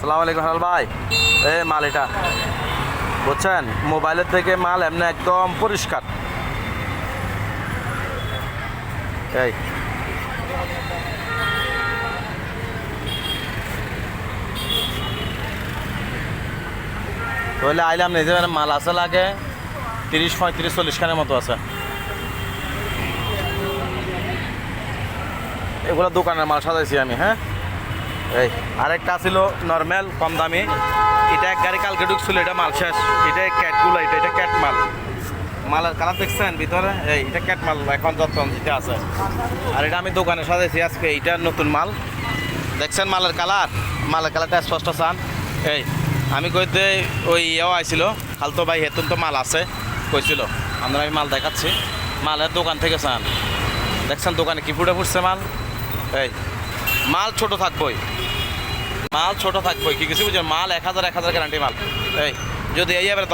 সালাম আলাইকুম হালাল ভাই। এ, মাল এটা। বুঝছেন? মোবাইলের থেকে মাল এমনি একদম পরিষ্কার। এই। তাহলে আইলাম নিজে মাল আছে লাগে তিরিশ, পঁয়ত্রিশ, চল্লিশ খানের মতো আছে। এগুলো দোকানের মাল সাজাইছি আমি হ্যাঁ? এই, আরেকটা ছিল নর্মাল কম দামি। এটা এক গাড়ি কালকে ঢুকছিল, এটা মাল শেষ। এটা ক্যাটগুলো, এটা এটা ক্যাট মাল মালের কালার দেখছেন ভিতরে? এই, এটা ক্যাট মাল এখন যত্ন দিতে আছে। আর এটা আমি দোকানে সাজাইছি আজকে, এইটা নতুন মাল। দেখছেন মালের কালার মালের কালারটা স্পষ্ট চান? এই, আমি কইতে ওই ইয়েও আইছিল, খালতো ভাই হেতুন তো মাল আছে, কইছিল। আমরা আমি মাল দেখাচ্ছি। মালের দোকান থেকে চান। দেখছেন দোকানে কি ফুটে ফুটছে মাল? এই মাল ছোট থাকবই। মাল ছোট থাকবই কি কিছু বুঝছেন? মাল এক হাজার এক হাজার গ্যারান্টি মাল। এই, যদি এই এবারে